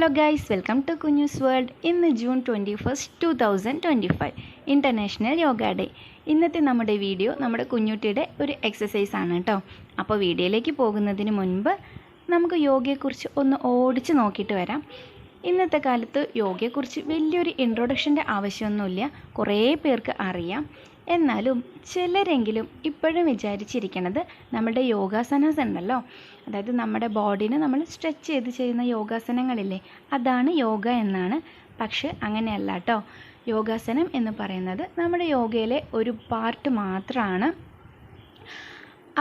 Hello guys welcome to Kunjus world ഇന്ന് June twenty first two thousand twenty five international yoga day ഇന്നത്തെ നമ്മുടെ video നമ്മുടെ കുഞ്ഞുട്ടിയുടെ ഒരു exercise ആണ് കേട്ടോ അപ്പോൾ വീഡിയോയിലേക്ക് പോകുന്നതിന് മുൻപ് നമുക്ക് യോഗയെക്കുറിച്ച് ഒന്ന് ഓടിച്ച് നോക്കിയിട്ട് വരാം. ഇന്നത്തെ കാലത്ത് യോഗയെക്കുറിച്ച് വലിയൊരു ഇൻട്രൊഡക്ഷന്റെ ആവശ്യമൊന്നുമില്ല. കുറേ പേർക്ക് അറിയാം. എന്നാലും ചിലരെങ്കിലും ഇപ്പോഴും വിചാരിച്ചിരിക്കണത് നമ്മുടെ യോഗാസനസ് ഉണ്ടല്ലോ അതായത് നമ്മുടെ ബോഡീനെ നമ്മൾ സ്ട്രെച്ച് ചെയ്ത് ചെയ്യുന്ന യോഗാസനങ്ങളില്ലേ? അതാണ് യോഗ എന്നാണ്. പക്ഷെ അങ്ങനെയല്ല കേട്ടോ യോഗാസനം എന്ന് പറയുന്നത് നമ്മുടെ യോഗയിലെ ഒരു പാർട്ട് മാത്രമാണ്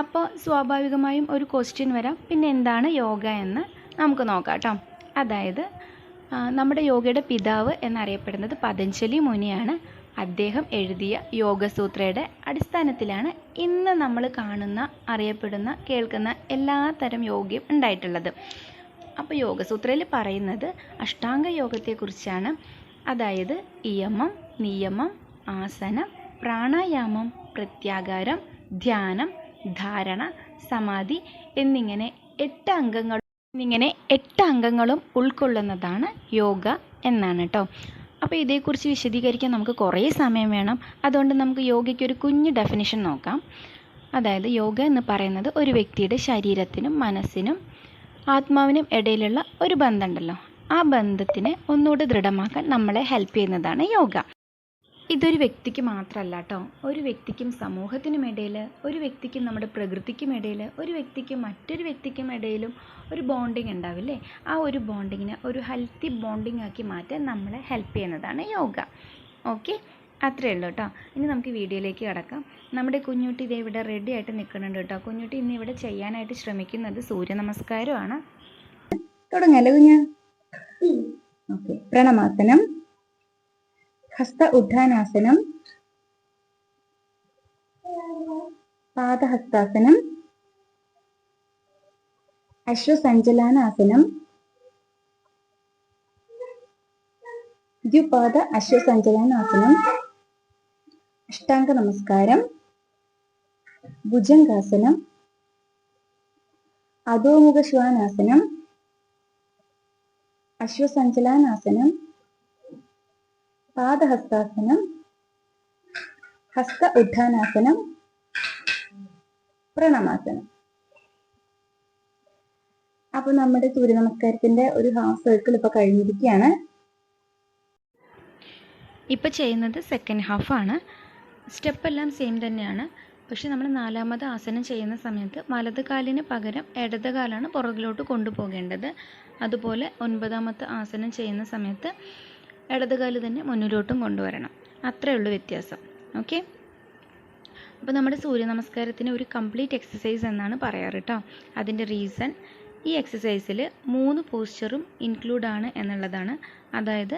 അപ്പോൾ സ്വാഭാവികമായും ഒരു ക്വസ്റ്റ്യൻ വരാം. പിന്നെ എന്താണ് യോഗ എന്ന് നമുക്ക് നോക്കാം കേട്ടോ അതായത് നമ്മുടെ യോഗയുടെ പിതാവ് എന്നറിയപ്പെടുന്നത് പതഞ്ജലി മുനിയാണ്. അദ്ദേഹം എഴുതിയ യോഗസൂത്രയുടെ അടിസ്ഥാനത്തിലാണ് ഇന്ന് നമ്മൾ കാണുന്ന അറിയപ്പെടുന്ന കേൾക്കുന്ന എല്ലാ തരം യോഗയും ഉണ്ടായിട്ടുള്ളത്. അപ്പോൾ യോഗസൂത്രയിൽ പറയുന്നത് അഷ്ടാംഗ യോഗത്തെക്കുറിച്ചാണ്. അതായത് ഇയമം നിയമം ആസനം പ്രാണായാമം പ്രത്യാകാരം ധ്യാനം ധാരണ സമാധി എന്നിങ്ങനെ എട്ട് അംഗങ്ങൾ എന്നിങ്ങനെ എട്ട് അംഗങ്ങളും ഉൾക്കൊള്ളുന്നതാണ് യോഗ എന്നാണ് കേട്ടോ അപ്പോൾ ഇതേക്കുറിച്ച് വിശദീകരിക്കാൻ നമുക്ക് കുറേ സമയം വേണം. അതുകൊണ്ട് നമുക്ക് യോഗയ്ക്ക് ഒരു കുഞ്ഞ് ഡെഫിനിഷൻ നോക്കാം. അതായത് യോഗ എന്ന് പറയുന്നത് ഒരു വ്യക്തിയുടെ ശരീരത്തിനും മനസ്സിനും ആത്മാവിനും ഇടയിലുള്ള ഒരു ബന്ധമുണ്ടല്ലോ ആ ബന്ധത്തിനെ ഒന്നുകൂടി ദൃഢമാക്കാൻ നമ്മളെ ഹെൽപ്പ് ചെയ്യുന്നതാണ് യോഗ. ഇതൊരു വ്യക്തിക്ക് മാത്രമല്ല കേട്ടോ ഒരു വ്യക്തിക്കും സമൂഹത്തിനും ഇടയിൽ ഒരു വ്യക്തിക്കും നമ്മുടെ പ്രകൃതിക്കും ഇടയിൽ ഒരു വ്യക്തിക്കും മറ്റൊരു വ്യക്തിക്കും ഇടയിലും ഒരു ബോണ്ടിങ് ഉണ്ടാവില്ലേ ആ ഒരു ബോണ്ടിങ്ങിനെ ഒരു ഹെൽത്തി ബോണ്ടിങ് ആക്കി മാറ്റാൻ നമ്മളെ ഹെൽപ്പ് ചെയ്യുന്നതാണ് യോഗ. ഓക്കെ അത്രയേ ഉള്ളൂ കേട്ടോ ഇനി നമുക്ക് വീഡിയോയിലേക്ക് കിടക്കാം. നമ്മുടെ കുഞ്ഞുട്ടി ഇതേ ഇവിടെ റെഡി ആയിട്ട് നിൽക്കുന്നുണ്ട് കേട്ടോ കുഞ്ഞുട്ടി ഇന്ന് ഇവിടെ ചെയ്യാനായിട്ട് ശ്രമിക്കുന്നത് സൂര്യ നമസ്കാരമാണ്. തുടങ്ങല്ലേ കുഞ്ഞ? ഓക്കെ പ്രണമാസനം. ഹസ്ത ഉദ്ധാനാസനം പാദഹസ്താസനം അശ്വസഞ്ചലാനാസനം ദ്വിപാദ അശ്വസഞ്ചലാനാസനം അഷ്ടാംഗ നമസ്കാരം ഭുജംഗാസനം അധോമുഖ ശ്വാനാസനം അശ്വസഞ്ചലാനാസനം പാദഹസ്താസനം ഹസ്ത ഉദ്ധാനാസനം പ്രണമാസനം. അപ്പൊ നമ്മുടെ സൂര്യ നമസ്കാരത്തിന്റെ ഒരു ഹാഫ് സർക്കിൾ ഇപ്പൊ കഴിഞ്ഞിരിക്കുകയാണ്. ഇപ്പൊ ചെയ്യുന്നത് സെക്കൻഡ് ഹാഫ് ആണ്. സ്റ്റെപ്പ് എല്ലാം സെയിം തന്നെയാണ്. പക്ഷെ നമ്മൾ നാലാമത് ആസനം ചെയ്യുന്ന സമയത്ത് വലത് കാലിന് പകരം ഇടത് കാലാണ് പുറകിലോട്ട് കൊണ്ടുപോകേണ്ടത്. അതുപോലെ ഒൻപതാമത്തെ ആസനം ചെയ്യുന്ന സമയത്ത് ഇടത് കാൽ തന്നെ മുന്നിലോട്ടും കൊണ്ടുവരണം. അത്രയേ ഉള്ളൂ വ്യത്യാസം. ഓക്കെ? അപ്പോൾ നമ്മുടെ സൂര്യ നമസ്കാരത്തിന് ഒരു കംപ്ലീറ്റ് എക്സസൈസ് എന്നാണ് പറയാറ് കേട്ടോ അതിന്റെ റീസൺ ഈ എക്സസൈസിൽ മൂന്ന് പോസ്ചറും ഇൻക്ലൂഡാണ് എന്നുള്ളതാണ്. അതായത്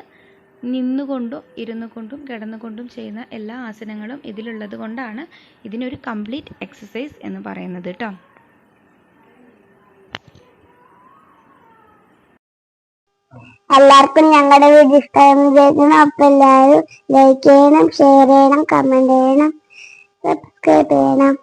നിന്നുകൊണ്ടും ഇരുന്നു കൊണ്ടും കിടന്നുകൊണ്ടും ചെയ്യുന്ന എല്ലാ ആസനങ്ങളും ഇതിലുള്ളത് കൊണ്ടാണ് ഇതിനൊരു കംപ്ലീറ്റ് എക്സസൈസ് എന്ന് പറയുന്നത് കേട്ടോ എല്ലാവർക്കും ഞങ്ങളുടെ വീഡിയോ ഇഷ്ടമായെന്ന് വിചാരിക്കുന്നു. അപ്പൊ എല്ലാവരും ലൈക്ക് ചെയ്യണം ഷെയർ ചെയ്യണം കമന്റ് ചെയ്യണം സബ്സ്ക്രൈബ് ചെയ്യണം.